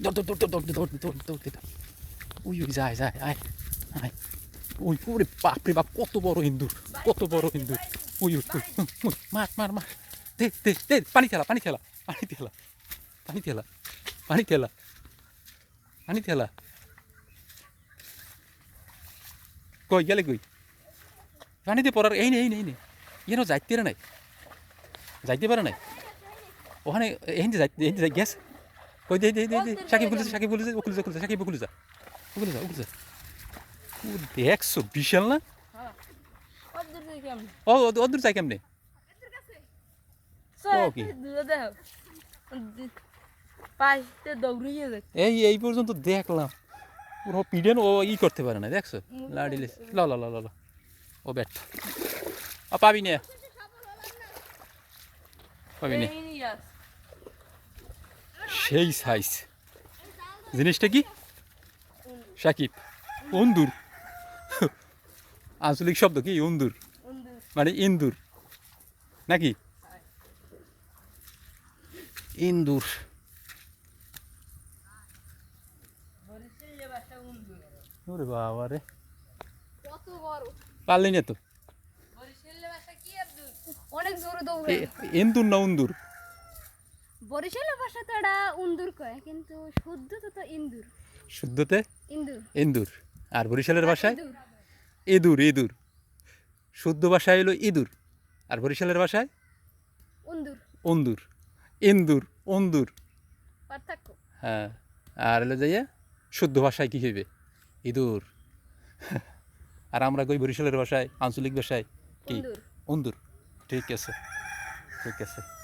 দৌড় দৌড় দৌড় দৌড় দৌড় দৌড় দৌড় দৌড় ওই ওই যায় যায় আয় আয় ওই ওরে বাপরে বাপ কত বড় ইন্দুর কত বড় ইন্দুর ওই, হুম, ওই, মার মার মার দে দে দে পানি খেলা পানি খেলা পানি খেলা পানি খেলা পানি খেলা পানি খেলা কই গেলে কই পানিতে পড়ার এই নেই এই নেই নেই ইয়েন যাইতে নাই যাইতে পারে নাই ওখানে এই যে যাইতে গেছে কই দে দে দে দে। সাকিব গুলিছে সাকিব গুলিছে ওকুল যা ওকুল সাকিব ওকুল যা ওকুল যা ওকুল যা ও দেখছ বিশাল না আমি ও ও- ওদূর যাই কেমনে এই এই পর্যন্ত দেখলাম। পুরো পিডেন ও ই করতে পারে না দেখছ? লাডিলে ল ল ল ল ও ব্যাট। ও পাবি না। পাবি না। সেই সাইজ জিনিসটা কি? সাকিব। অন্দুর। আঞ্চলিক শব্দ কি? অন্দুর। মানে ইন্দুর। নাকি? ইন্দুর। ওরে বাবা রে। পারলি না তো? ইন্দুর না উন্দুর বরিশালের ভাষা তো এটা উন্দুর কয় কিন্তু শুদ্ধ তো তো ইন্দুর। শুদ্ধতে? ইন্দুর। ইন্দুর। আর বরিশালের ভাষায়? ইন্দুর ইঁদুর ইঁদুর। শুদ্ধ ভাষায় হলো ইঁদুর। আর বরিশালের ভাষায়? উন্দুর। অন্দুর ইন্দুর অন্দুর পার্থক্য। হ্যাঁ। আর হলো যাইয়া শুদ্ধ ভাষায় কী হইবে? ইঁদুর। আর আমরা কই বরিশালের ভাষায়? আঞ্চলিক ভাষায়? কি? উন্দুর। অন্দুর ঠিক আছে। ঠিক আছে।